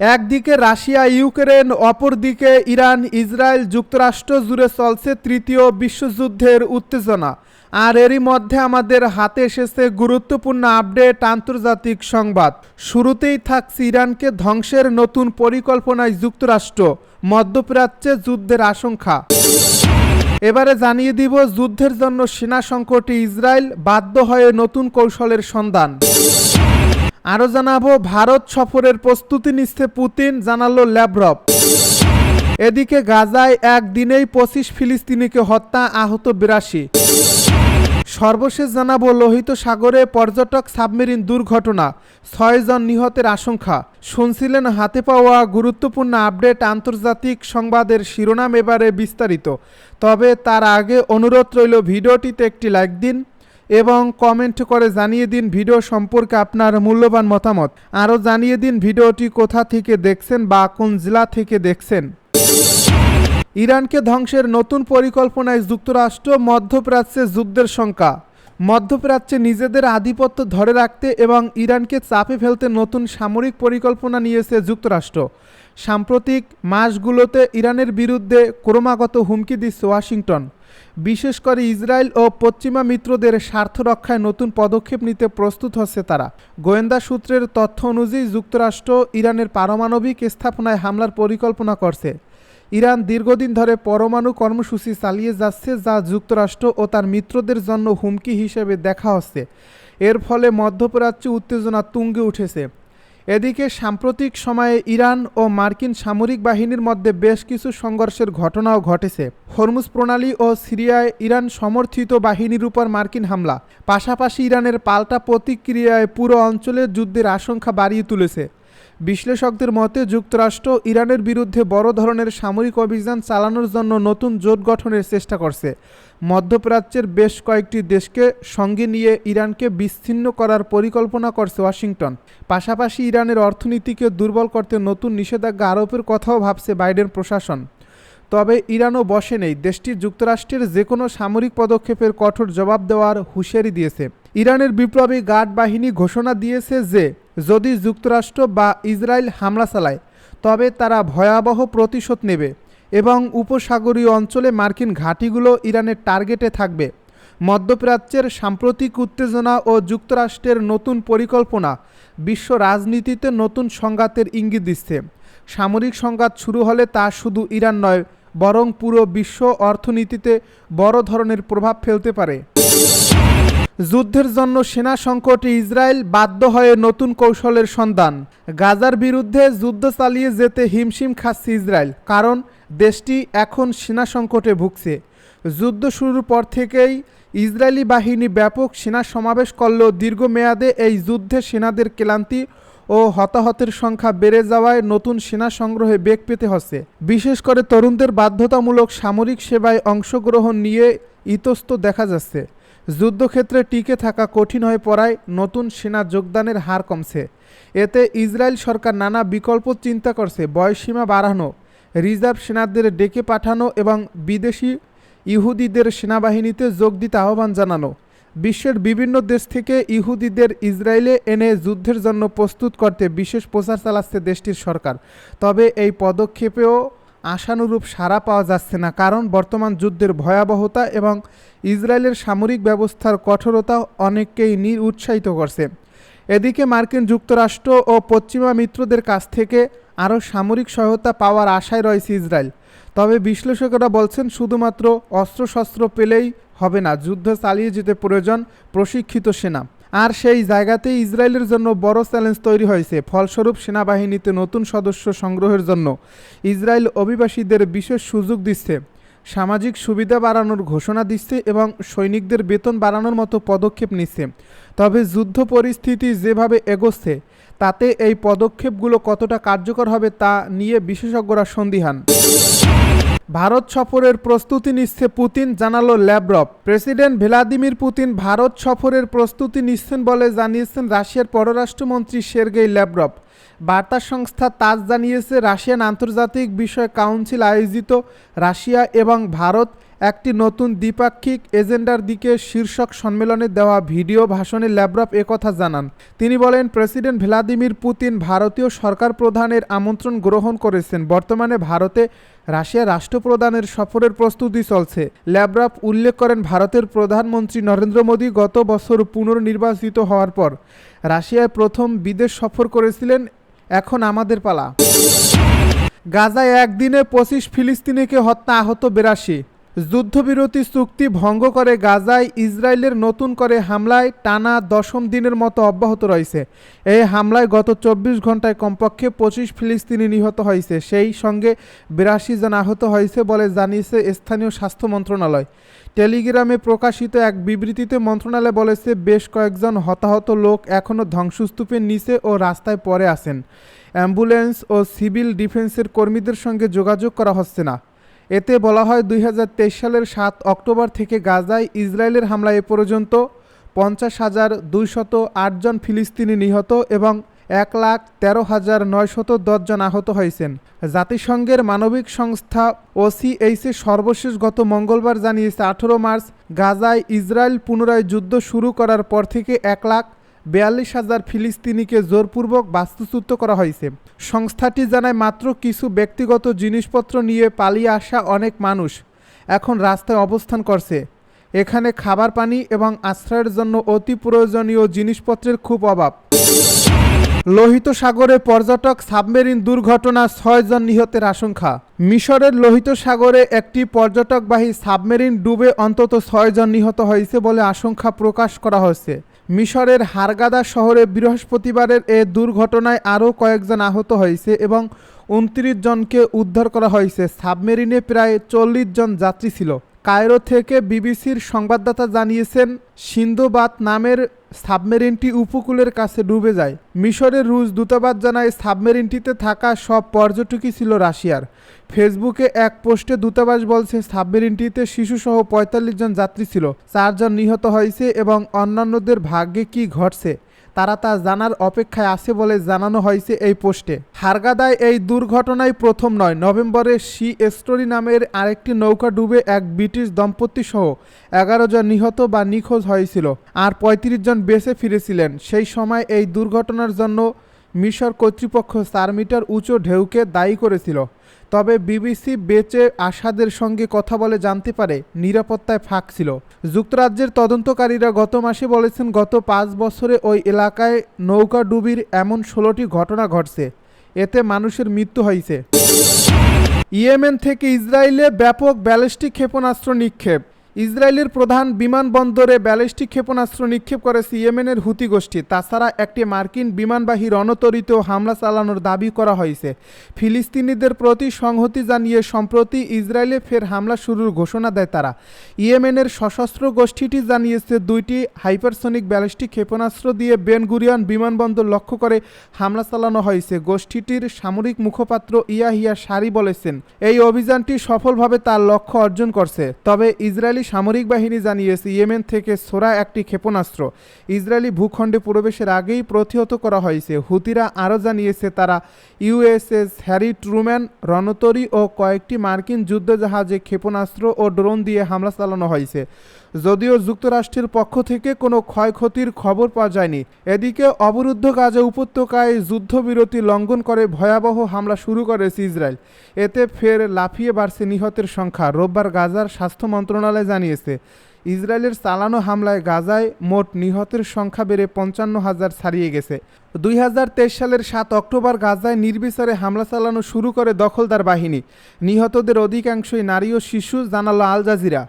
একদিকে Russia, Ukraine, অপরদিকে Iran, Israel যুক্তরাষ্ট্র জুড়ে চলছে তৃতীয় বিশ্বযুদ্ধের উত্তেজনা। আর এরই মধ্যে আমাদের হাতে এসেছে গুরুত্বপূর্ণ আপডেট আন্তর্জাতিক সংবাদ। শুরুতেই থাকছে ইরানকে ধ্বংসের নতুন পরিকল্পনায় যুক্তরাষ্ট্র, মধ্যপ্রাচ্যে যুদ্ধের আশঙ্কা। এবারে জানিয়ে দিব যুদ্ধের জন্য সেনা সংকটে ইসরায়েল বাধ্য হয়ে নতুন কৌশলের সন্ধান। আরও জানাব, ভারত সফরের প্রস্তুতি নিচ্ছে পুতিন, জানালো ল্যাব্রভ এদিকে গাজায় একদিনেই পঁচিশ ফিলিস্তিনিকে হত্যা, আহত বিরাশি। সর্বশেষ জানাব, লোহিত সাগরে পর্যটক সাবমেরিন দুর্ঘটনা ছয়জন নিহতের আশঙ্কা। শুনছিলেন, হাতে পাওয়া গুরুত্বপূর্ণ আপডেট আন্তর্জাতিক সংবাদের শিরোনাম এবারে বিস্তারিত। তবে তার আগে অনুরোধ রইল, ভিডিওটিতে একটি লাইক দিন। এবং কমেন্ট করে জানিয়ে দিন ভিডিও সম্পর্কে আপনার মূল্যবান মতামত। আরও জানিয়ে দিন ভিডিওটি কোথা থেকে দেখছেন বা কোন জেলা থেকে দেখছেন। ইরানকে ধ্বংসের নতুন পরিকল্পনায় যুক্তরাষ্ট্র, মধ্যপ্রাচ্যে যুদ্ধের শঙ্কা। মধ্যপ্রাচ্যে নিজেদের আধিপত্য ধরে রাখতে এবং ইরানকে চাপে ফেলতে নতুন সামরিক পরিকল্পনা নিয়েছে যুক্তরাষ্ট্র। সাম্প্রতিক মাসগুলোতে ইরানের বিরুদ্ধে ক্রমাগত হুমকি দিচ্ছে ওয়াশিংটন। বিশেষ করে ইসরায়েল ও পশ্চিমা মিত্রদের স্বার্থ রক্ষায় নতুন পদক্ষেপ নিতে প্রস্তুত হচ্ছে তারা। গোয়েন্দা সূত্রের তথ্য অনুযায়ী যুক্তরাষ্ট্র ইরানের পারমাণবিক স্থাপনায় হামলার পরিকল্পনা করছে। ইরান দীর্ঘদিন ধরে পরমাণু কর্মসূচি চালিয়ে যাচ্ছে, যা যুক্তরাষ্ট্র ও তার মিত্রদের জন্য হুমকি হিসেবে দেখা হচ্ছে। এর ফলে মধ্যপ্রাচ্যে উত্তেজনা তুঙ্গে উঠেছে। এদিকে সাম্প্রতিক সময়ে ইরান ও মার্কিন সামরিক বাহিনীর মধ্যে বেশ কিছু সংঘর্ষের ঘটনাও ঘটেছে। হরমুজ প্রণালী ও সিরিয়ায় ইরান সমর্থিত বাহিনীর উপর মার্কিন হামলা। পাশাপাশি ইরানের পাল্টা প্রতিক্রিয়ায় পুরো অঞ্চলে যুদ্ধের আশঙ্কা বাড়িয়ে তুলেছে। বিশ্লেষকদের মতে, যুক্তরাষ্ট্র ইরানের বিরুদ্ধে বড় ধরনের সামরিক অভিযান চালানোর জন্য নতুন জোট গঠনের চেষ্টা করছে। মধ্যপ্রাচ্যের বেশ কয়েকটি দেশকে সঙ্গে নিয়ে ইরানকে বিচ্ছিন্ন করার পরিকল্পনা করছে ওয়াশিংটন। পাশাপাশি ইরানের অর্থনীতিকে দুর্বল করতে নতুন নিষেধাজ্ঞা আরোপের কথাও ভাবছে বাইডেন প্রশাসন। তবে ইরানও বসে নেই। দেশটি যুক্তরাষ্ট্রের যে কোনো সামরিক পদক্ষেপের কঠোর জবাব দেওয়ার হুঁশিয়ারি দিয়েছে। ইরানের বিপ্লবী গার্ড বাহিনী ঘোষণা দিয়েছে যে, যদি যুক্তরাষ্ট্র বা ইসরায়েল হামলা চালায়, তবে তারা ভয়াবহ প্রতিশোধ নেবে এবং উপসাগরীয় অঞ্চলে মার্কিন ঘাঁটিগুলো ইরানের টার্গেটে থাকবে। মধ্যপ্রাচ্যের সাম্প্রতিক উত্তেজনা ও যুক্তরাষ্ট্রের নতুন পরিকল্পনা বিশ্ব রাজনীতিতে নতুন সংঘাতের ইঙ্গিত দিচ্ছে। সামরিক সংঘাত শুরু হলে তা শুধু ইরান নয়, বরং পুরো বিশ্ব অর্থনীতিতে বড় ধরনের প্রভাব ফেলতে পারে। যুদ্ধের জন্য সেনা সংকটে ইসরায়েল বাধ্য হয়ে নতুন কৌশলের সন্ধান। গাজার বিরুদ্ধে যুদ্ধ চালিয়ে যেতে হিমশিম খাচ্ছে ইসরায়েল, কারণ দেশটি এখন সেনা সংকটে ভুগছে। যুদ্ধ শুরুর পর থেকেই ইসরায়েলি বাহিনী ব্যাপক সেনা সমাবেশ করলেও দীর্ঘমেয়াদে এই যুদ্ধে সেনাদের ক্লান্তি ও হতাহতের সংখ্যা বেড়ে যাওয়ায় নতুন সেনা সংগ্রহে বেগ পেতে হচ্ছে। বিশেষ করে তরুণদের বাধ্যতামূলক সামরিক সেবায় অংশগ্রহণ নিয়ে ইতস্ত দেখা যাচ্ছে। যুদ্ধক্ষেত্রে টিকে থাকা কঠিন হয়ে পড়ায় নতুন সেনা যোগদানের হার কমছে। এতে ইসরায়েল সরকার নানা বিকল্প চিন্তা করছে। বয়সীমা বাড়ানো, রিজার্ভ সেনাদের ডেকে পাঠানো এবং বিদেশি ইহুদিদের সেনাবাহিনীতে যোগ দিতে আহ্বান জানানো। বিশ্বের বিভিন্ন দেশ থেকে ইহুদিদের ইসরায়েলে এনে যুদ্ধের জন্য প্রস্তুত করতে বিশেষ প্রচার চালাচ্ছে দেশটির সরকার। তবে এই পদক্ষেপেও আশানুরূপ সাড়া পাওয়া যাচ্ছে না, কারণ বর্তমান যুদ্ধের ভয়াবহতা এবং ইসরায়েলের সামরিক ব্যবস্থার কঠোরতা অনেককেই নিরুৎসাহিত করছে। এদিকে মার্কিন যুক্তরাষ্ট্র ও পশ্চিমা মিত্রদের কাছ থেকে আরও সামরিক সহায়তা পাওয়ার আশায় রয়েছে ইসরায়েল। তবে বিশ্লেষকেরা বলছেন, শুধুমাত্র অস্ত্রশস্ত্র পেলেই হবে না, যুদ্ধ চালিয়ে যেতে প্রয়োজন প্রশিক্ষিত সেনা। আর সেই জায়গাতেই ইসরায়েলের জন্য বড় চ্যালেঞ্জ তৈরি হয়েছে, ফলস্বরূপ সেনাবাহিনীতে নতুন সদস্য সংগ্রহের জন্য। ইসরায়েল অভিবাসীদের বিশেষ সুযোগ দিচ্ছে, সামাজিক সুবিধা বাড়ানোর ঘোষণা দিচ্ছে এবং সৈনিকদের বেতন বাড়ানোর মতো পদক্ষেপ নিচ্ছে। তবে যুদ্ধ পরিস্থিতি যেভাবে এগোচ্ছে, তাতে এই পদক্ষেপগুলো কতটা কার্যকর হবে তা নিয়ে বিশেষজ্ঞরা সন্দিহান। ভারত সফরের প্রস্তুতি নিচ্ছে পুতিন, জানালো ল্যাব্রভ প্রেসিডেন্ট ভ্লাদিমির পুতিন ভারত সফরের প্রস্তুতি নিচ্ছেন বলে জানিয়েছেন রাশিয়ার পররাষ্ট্রমন্ত্রী সের্গেই ল্যাব্রভ বার্তা সংস্থা তাজ জানিয়েছে, রাশিয়ান আন্তর্জাতিক বিষয় কাউন্সিল আয়োজিত, রাশিয়া এবং ভারত একটি নতুন দ্বিপাক্ষিক এজেন্ডার দিকে শীর্ষক সম্মেলনে দেওয়া ভিডিও ভাষণে ল্যাব্রভ একথা জানান। তিনি বলেন, প্রেসিডেন্ট ভ্লাদিমির পুতিন ভারতীয় সরকার প্রধানের আমন্ত্রণ গ্রহণ করেছেন। বর্তমানে ভারতে রাশিয়া রাষ্ট্রপ্রধানের সফরের প্রস্তুতি চলছে। ল্যাব্রভ উল্লেখ করেন, ভারতের প্রধানমন্ত্রী নরেন্দ্র মোদী গত বছর পুনর্নির্বাচিত হওয়ার পর রাশিয়ায় প্রথম বিদেশ সফর করেছিলেন, এখন আমাদের পালা। গাজায় একদিনে পঁচিশ ফিলিস্তিনিকে হত্যা আহত বেরাশি। যুদ্ধবিরতি চুক্তি ভঙ্গ করে গাজায় ইসরায়েলের নতুন করে হামলায় টানা দশম দিনের মতো অব্যাহত রয়েছে। এই হামলায় গত চব্বিশ ঘন্টায় কমপক্ষে পঁচিশ ফিলিস্তিনি নিহত হয়েছে। সেই সঙ্গে বিরাশি জন আহত হয়েছে বলে জানিয়েছে স্থানীয় স্বাস্থ্য মন্ত্রণালয়। টেলিগ্রামে প্রকাশিত এক বিবৃতিতে মন্ত্রণালয় বলেছে, বেশ কয়েকজন হতাহত লোক এখনও ধ্বংসস্তূপের নিচে ও রাস্তায় পরে আসেন অ্যাম্বুলেন্স ও সিভিল ডিফেন্সের কর্মীদের সঙ্গে যোগাযোগ করা হচ্ছে না। এতে বলা হয় দুই হাজার তেইশ সালের সাত অক্টোবর থেকে গাজায় ইসরায়েলের হামলায় এ পর্যন্ত পঞ্চাশ হাজার দুইশত আটজন ফিলিস্তিনি নিহত এবং এক লাখ তেরো হাজার নয়শত দশজন আহত হয়েছেন। জাতিসংঘের মানবিক সংস্থা ওসিএইচে সর্বশেষ গত মঙ্গলবার জানিয়েছে, আঠেরো মার্চ গাজায় ইসরায়েল পুনরায় যুদ্ধ শুরু করার পর থেকে এক লাখ বিয়াল্লিশ হাজার ফিলিস্তিনিকে জোরপূর্বক বাস্তুচ্যুত করা হয়েছে। সংস্থাটি জানায়, মাত্র কিছু ব্যক্তিগত জিনিসপত্র নিয়ে পালিয়ে আসা অনেক মানুষ এখন রাস্তায় অবস্থান করছে। এখানে খাবার পানি এবং আশ্রয়ের জন্য অতি প্রয়োজনীয় জিনিসপত্রের খুব অভাব। লোহিত সাগরে পর্যটক সাবমেরিন দুর্ঘটনা ছয়জন নিহতের আশঙ্কা। মিশরের লোহিত সাগরে একটি পর্যটকবাহী সাবমেরিন ডুবে অন্তত ছয়জন নিহত হয়েছে বলে আশঙ্কা প্রকাশ করা হয়েছে। মিশরের হারগাদা শহরে বৃহস্পতিবারের এ দুর্ঘটনায় আরও কয়েকজন আহত হয়েছে এবং উনত্রিশ জনকে উদ্ধার করা হয়েছে। সাবমেরিনে প্রায় চল্লিশ জন যাত্রী ছিল। কায়রো থেকে বিবিসির সংবাদদাতা জানিয়েছেন সিন্ধুবাদ নামের সাবমেরিনটি উপকূলের কাছে ডুবে যায়। মিশরের রুশ দূতাবাস জানায়, সাবমেরিনটিতে থাকা সব পর্যটকই ছিল রাশিয়ার। ফেসবুকে এক পোস্টে দূতাবাস বলছে, সাবমেরিনটিতে শিশুসহ পঁয়তাল্লিশ জন যাত্রী ছিল। চারজন নিহত হয়েছে এবং অন্যান্যদের ভাগ্যে কি ঘটছে? তারা তা জানার অপেক্ষায় আছে বলে জানানো হয়েছে এই পোস্টে। হারগাদায় এই দুর্ঘটনাই প্রথম নয়। নভেম্বরে সি স্টোরি নামের আরেকটি নৌকা ডুবে এক ব্রিটিশ দম্পতি সহ এগারো জন নিহত বা নিখোঁজ হয়েছিল। আর পঁয়ত্রিশ জন বেঁচে ফিরেছিলেন। সেই সময় এই দুর্ঘটনার জন্য মিশর কর্তৃপক্ষ চার মিটার উঁচু ঢেউকে দায়ী করেছিল। তবে বিবিসি বেচে আসাদের সঙ্গে কথা বলে জানতে পারে নিরাপত্তায় ফাঁক ছিল। যুক্তরাজ্যের তদন্তকারীরা গত মাসে বলেছেন, গত পাঁচ বছরে ওই এলাকায় নৌকা ডুবির এমন ষোলোটি ঘটনা ঘটছে। এতে মানুষের মৃত্যু হয়েছে। ইয়েমেন থেকে ইসরায়েলে ব্যাপক ব্যালিস্টিক ক্ষেপণাস্ত্র নিক্ষেপ। ইসরায়েলের প্রধান বিমানবন্দরে ব্যালিস্টিক ক্ষেপণাস্ত্র নিক্ষেপ করেছে ইয়েমেনের হুতি গোষ্ঠী। তাছাড়া একটি মার্কিন বিমানবাহী রণতরিত হামলা চালানোর দাবি করা হয়েছে। ফিলিস্তিনিদের প্রতি সংহতি জানিয়ে সম্প্রতি ইসরায়েলে ফের হামলা শুরুর ঘোষণা দেয় তারা। ইয়েমেনের সশস্ত্র গোষ্ঠীটি জানিয়েছে, দুইটি হাইপারসনিক ব্যালিস্টিক ক্ষেপণাস্ত্র দিয়ে বেন গুরিয়ান বিমানবন্দর লক্ষ্য করে হামলা চালানো হয়েছে। গোষ্ঠীটির সামরিক মুখপাত্র ইয়াহিয়া সারি বলেছেন, এই অভিযানটি সফলভাবে তার লক্ষ্য অর্জন করছে। তবে ইসরায়েলি সামরিক বাহিনী জানিয়েছে, ইয়েমেন থেকে সোরা একটি ক্ষেপণাস্ত্র ইসরায়েলি ভূখণ্ডে প্রবেশের আগেই প্রতিহত করা হয়েছে। হুতিরা আরও জানিয়েছে, তারা ইউএসএস হ্যারি ট্রুম্যান, রণতরী ও কয়েকটি মার্কিন যুদ্ধজাহাজে ক্ষেপণাস্ত্র ও ড্রোন দিয়ে হামলা চালানো হয়েছে। যদিও যুক্তরাষ্ট্রের পক্ষ থেকে কোনো ক্ষয়ক্ষতির খবর পাওয়া যায়নি, এদিকে অবরুদ্ধ গাজা উপত্যকায় যুদ্ধবিরতি লঙ্ঘন করে ভয়াবহ হামলা শুরু করেছে ইসরায়েল। এতে ফের লাফিয়ে বাড়ছে নিহতের সংখ্যা, রোববার গাজার স্বাস্থ্য মন্ত্রণালয় জানিয়েছে। ইসরায়েলের চালানো হামলায় গাজায় মোট নিহতের সংখ্যা বেড়ে পঞ্চান্ন হাজার ছাড়িয়ে গেছে। দুই হাজার তেইশ সালের সাত অক্টোবর গাজায় নির্বিচারে হামলা চালানো শুরু করে দখলদার বাহিনী। নিহতদের অধিকাংশই নারী ও শিশু, জানালো আল জাজিরা।